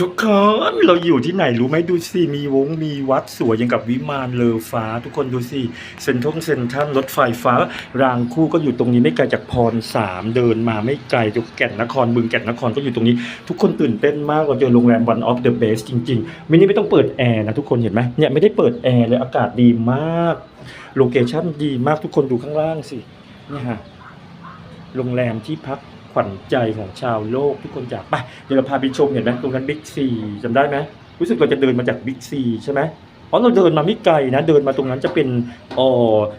ทุกคนเราอยู่ที่ไหนรู้ไหมดูสิ มีวงมีวัดสวยอย่างกับวิมานเลอฟ้า ทุกคนดูสิเซ็นทงเซ็นทรัลรถไฟฟ้า รางคู่ก็อยู่ตรงนี้ไม่ไกลจากพรสามเดินมาไม่ไกลจากแก่นนครบึงแก่นนครก็อยู่ตรงนี้ ทุกคนตื่นเต้นมากเราเจอโรงแรม one of the best จริงๆไม่นี่ไม่ต้องเปิดแอร์นะทุกคนเห็นไหมเนี่ยไม่ได้เปิดแอร์เลยอากาศดีมากโลเคชั่นดีมากทุกคนดูข้างล่างสินี่ฮะโรงแรมที่พัก ขวัญใจของชาวโลกทุกคนจากไปเดี๋ยวเราพาไปชมเห็นไหมตรงนั้นบิ๊กซีจำได้ไหมรู้สึกเราจะเดินมาจากบิ๊กซีใช่ไหมเพราะเราเดินมาไม่ไกลนะ เดินมาตรงนั้นจะเป็นอ๋อ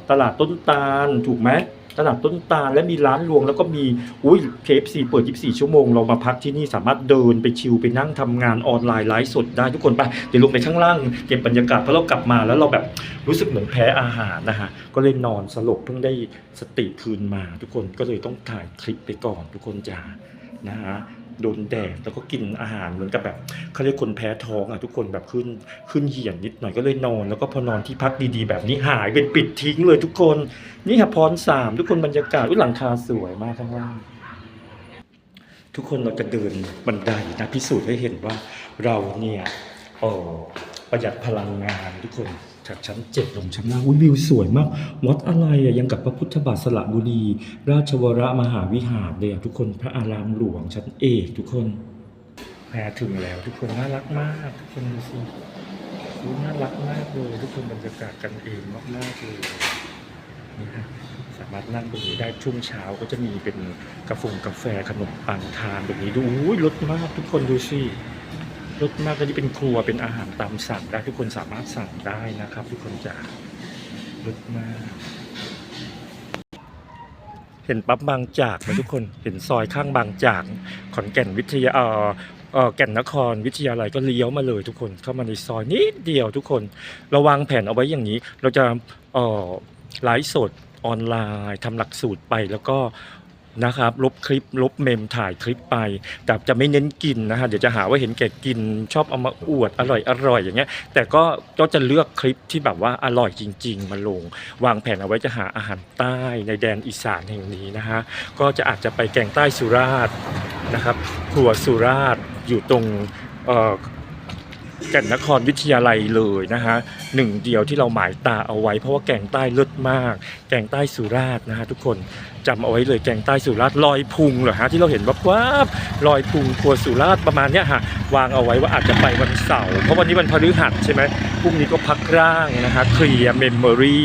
ตลาดต้นตาลถูกไหม ตลาดต้นตาลและมีร้านรวง แล้วก็มีอุ้ยเคฟซีเปิด 24 ชั่วโมง เรามาพักที่นี่สามารถเดินไปชิลไปนั่งทำงานออนไลน์ไลฟ์สดได้ทุกคนไปเดี๋ยวลงไปข้างล่างเก็บบรรยากาศเพราะเรากลับมาแล้วเราแบบรู้สึกเหมือนแพ้อาหารนะฮะก็เลยนอนสลบเพิ่งได้สติคืนมา ทุกคนก็เลยต้องถ่ายคลิปไปก่อนทุกคนจ้านะฮะ โดนแดดแล้วก็กินอาหารเหมือนกับแบบเขาเรียกคนแพ้ท้องอะทุกคนแบบขึ้นขึ้นเหี่ยนนิดหน่อยก็เลยนอน แล้วก็พอนอนที่พักดีๆ แบบนี้หายเป็นปิดทิ้งเลยทุกคนนี่ค่ะพรสามทุกคนบรรยากาศหลังคาสวยมากข้างล่างทุกคนเราจะเดินบันไดนะพิสูจน์ให้เห็นว่าเราเนี่ยออประหยัดพลังงานทุกคน จากชั้นเจ็ดลงชั้นล่างอุ๊ยวิวสวยมากวัดอะไรอะยังกับพระพุทธบาทสระบุรี ราชวรมหาวิหารเลยอะทุกคนพระอารามหลวงชั้นเอกทุกคนแพถึงแล้วทุกคนน่ารักมาก ทุกคนดูสิน่ารักมากเลย ทุกคนบรรยากาศกันเองมากๆเลยนี่ฮะสามารถนั่งตรงนี้ได้ช่วงเช้าก็จะมีเป็นกาแฟกาแฟขนมปังทานแบบนี้ดูอุ้ยรสมากทุกคนดูสิ รสมากก็จะเป็นครัวเป็นอาหารตามสั่งได้ทุกคนสามารถสั่งได้นะครับ ทุกคนจะรสมาก เห็นปั๊บบางจากไหมทุกคนเห็นซอยข้างบางจาก ขอนแก่นวิทยาเอ่อเอ่อแก่นนครวิทยาลัยก็เลี้ยวมาเลยทุกคนเข้ามาในซอยนิดเดียวทุกคนเราวางแผนเอาไว้อย่างนี้ เราจะเอ่อไลฟ์สดออนไลน์ทำหลักสูตรไปแล้วก็ นะครับลบคลิปลบเมมถ่ายคลิปไป แต่จะไม่เน้นกินนะฮะเดี๋ยวจะหาว่าเห็นแก่กินชอบเอามาอวดอร่อยอร่อยอย่างเงี้ย แต่ก็ก็จะเลือกคลิปที่แบบว่าอร่อยจริง ๆ มาลง วางแผนเอาไว้จะหาอาหารใต้ในแดนอีสานแห่งนี้นะฮะก็จะอาจจะไปแกงใต้สุราษฎร์นะครับครัวสุราษฎร์อยู่ตรงเอ่อ แก่นนครวิทยาลัยเลยนะฮะหนึ่งเดียวที่เราหมายตาเอาไว้ เพราะว่าแกงใต้เลิศมาก แกงใต้สุราษฎร์นะฮะทุกคนจำเอาไว้เลยแกงใต้สุราษฎร์ลอยพุงเหรอฮะที่เราเห็นว่าว้าบลอยพุงครัวสุราษฎร์ประมาณเนี้ยฮะวางเอาไว้ว่าอาจจะไปวันเสาร์เพราะวันนี้วันพฤหัสใช่ไหมพรุ่งนี้ก็พักร่างนะฮะเคลียร์เมมโมรี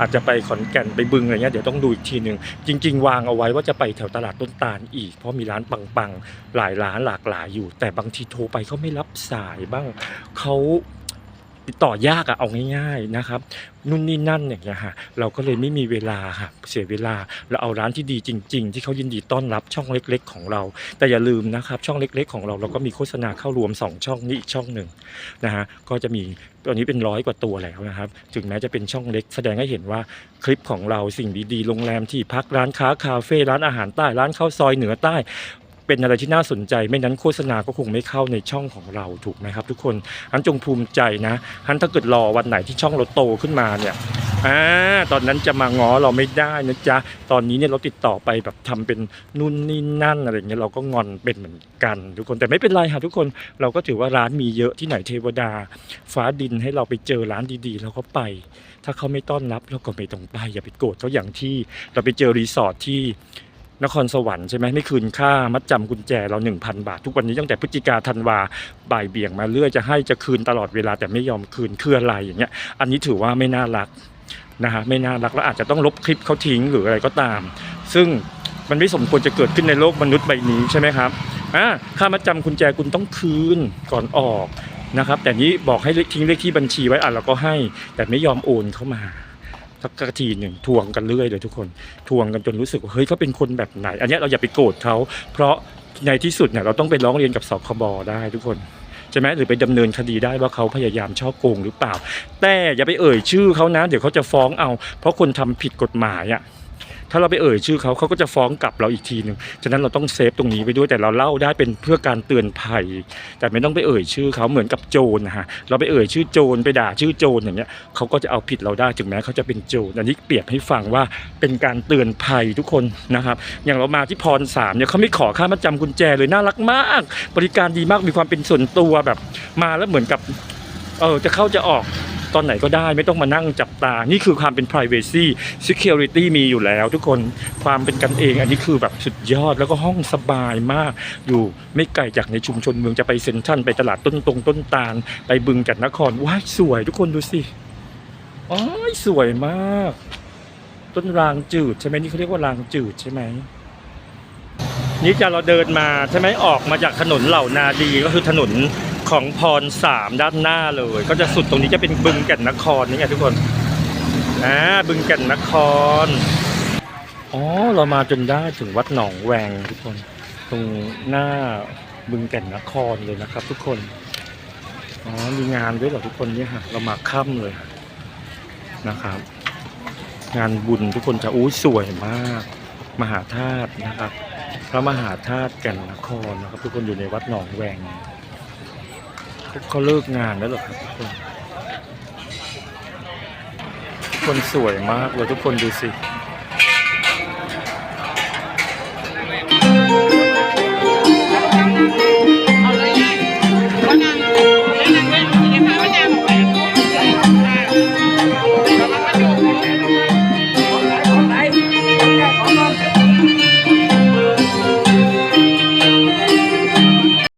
อาจจะไปขอนแก่นไปบึงอะไรเงี้ยเดี๋ยวต้องดูอีกทีหนึ่งจริง ๆ วางเอาไว้ว่าจะไปแถวตลาดต้นตาลอีก เพราะมีร้านปังๆหลายร้านหลากหลายอยู่ แต่บางทีโทรไปเขาไม่รับสายบ้างเขา ติดต่อยากอะเอาง่าย ๆนะครับนู่นนี่นั่นอย่างเงี้ยฮะเราก็เลยไม่มีเวลาค่ะเสียเวลาเราเอาร้านที่ดีจริง ๆ ที่เขายินดีต้อนรับช่องเล็ก ๆ ของเรา แต่อย่าลืมนะครับช่องเล็ก ๆ ของเราเราก็มีโฆษณาเข้ารวม 2 ช่องนี้อีกช่องหนึ่งนะฮะก็จะมีตอนนี้เป็นร้อยกว่าตัวแล้วนะครับ ถึงแม้จะเป็นช่องเล็ก แสดงให้เห็นว่าคลิปของเราสิ่งดีๆโรงแรมที่พักร้านค้าคาเฟ่ร้านอาหารใต้ร้านข้าวซอยเหนือใต้ เป็นอะไรที่น่าสนใจ ไม่นั้นโฆษณาก็คงไม่เข้าในช่องของเราถูกไหมครับ ทุกคนฮันจงภูมิใจนะฮันถ้าเกิดรอวันไหนที่ช่องเราโตขึ้นมาเนี่ยอ่าตอนนั้นจะมาง้อเราไม่ได้นะจ๊ะตอนนี้เนี่ยเราติดต่อไปแบบทำเป็นนู่นนี่นั่นอะไรเงี้ยเราก็งอนเป็นเหมือนกัน ทุกคนแต่ไม่เป็นไรค่ะทุกคนเราก็ถือว่าร้านมีเยอะที่ไหนเทวดา ฟ้าดินให้เราไปเจอร้านดีๆเราก็ไป ถ้าเขาไม่ต้อนรับเราก็ไม่ต้องไปอย่าไปโกรธเขาอย่างที่เราไปเจอรีสอร์ทที่ นครสวรรค์ใช่ไหมไม่คืนค่ามัดจำกุญแจเรา 1,000 บาท ทุกวันนี้ตั้งแต่พฤศจิกาธันวาบ่ายเบี่ยงมาเรื่อยจะให้จะคืนตลอดเวลาแต่ไม่ยอมคืนคืออะไรอย่างเงี้ยอันนี้ถือว่าไม่น่ารักนะฮะไม่น่ารักแล้วอาจจะต้องลบคลิปเขาทิ้งหรืออะไรก็ตาม ซึ่งมันไม่สมควรจะเกิดขึ้นในโลกมนุษย์ใบนี้ใช่ไหมครับอ่าค่ามัดจำกุญแจคุณต้องคืนก่อนออกนะครับแต่นี้บอกให้ทิ้งเลขที่บัญชีไว้อะเราก็ให้แต่ไม่ยอมโอนเข้ามา สักทีหนึ่งทวงกันเรื่อยเลยทุกคนทวงกันจนรู้สึกว่าเฮ้ยเขาเป็นคนแบบไหน อันนี้เราอย่าไปโกรธเขาเพราะในที่สุดเนี่ยเราต้องไปร้องเรียนกับสคบได้ทุกคนใช่ไหมหรือไปดำเนินคดีได้ว่าเขาพยายามช่อโกงหรือเปล่า แต่อย่าไปเอ่ยชื่อเขานะ เดี๋ยวเขาจะฟ้องเอา เพราะคนทำผิดกฎหมายอะ ถ้าเราไปเอ่ยชื่อเขาเขาก็จะฟ้องกลับเราอีกทีหนึ่งฉะนั้นเราต้องเซฟตรงนี้ไปด้วยแต่เราเล่าได้เป็นเพื่อการเตือนภัย แต่ไม่ต้องไปเอ่ยชื่อเขาเหมือนกับโจรนะฮะเราไปเอ่ยชื่อโจรไปด่าชื่อโจรอย่างเงี้ยเขาก็จะเอาผิดเราได้ถึงแม้เขาจะเป็นโจรอันนี้เปรียบให้ฟังว่าเป็นการเตือนภัยทุกคนนะครับ อย่างเรามาที่พรสามเนี่ยเขาไม่ขอค่ามัดจำกุญแจเลยน่ารักมาก บริการดีมากมีความเป็นส่วนตัวแบบ มาแล้วเหมือนกับเออจะเข้าจะออก ตอนไหนก็ได้ไม่ต้องมานั่งจับตา นี่คือความเป็น privacy security มีอยู่แล้ว ทุกคนความเป็นกันเองอันนี้คือแบบสุดยอดแล้วก็ห้องสบายมาก อยู่ไม่ไกลจากในชุมชนเมืองจะไปเซ็นทรัลไปตลาดต้นตรงต้นตาล ไปบึงกันนครว้ายสวยทุกคนดูสิอ๋อสวยมาก ต้นรางจืดใช่ไหมนี่เขาเรียกว่ารางจืดใช่ไหมนี่จะเราเดินมาใช่ไหมออกมาจากถนนเหล่านาดีก็คือถนน ของพรสามด้านหน้าเลย ก็จะสุดตรงนี้จะเป็นบึงแก่นนครนี่ไงทุกคนอ่าบึงแก่นนครอ๋อเรามาจนได้ถึงวัดหนองแวงทุกคน ตรงหน้าบึงแก่นนครเลยนะครับ ทุกคนอ๋อมีงานด้วยเหรอทุกคนเนี่ยฮะเรามาค่ำเลยนะครับ งานบุญทุกคนจะอู้สวยมาก มหาธาตุนะครับพระมหาธาตุแก่นนครนะครับ ทุกคนอยู่ในวัดหนองแวง เขาเขาเลิกงานแล้วหรอครับทุกคน ทุกคนสวยมากเลยทุกคนดูสิ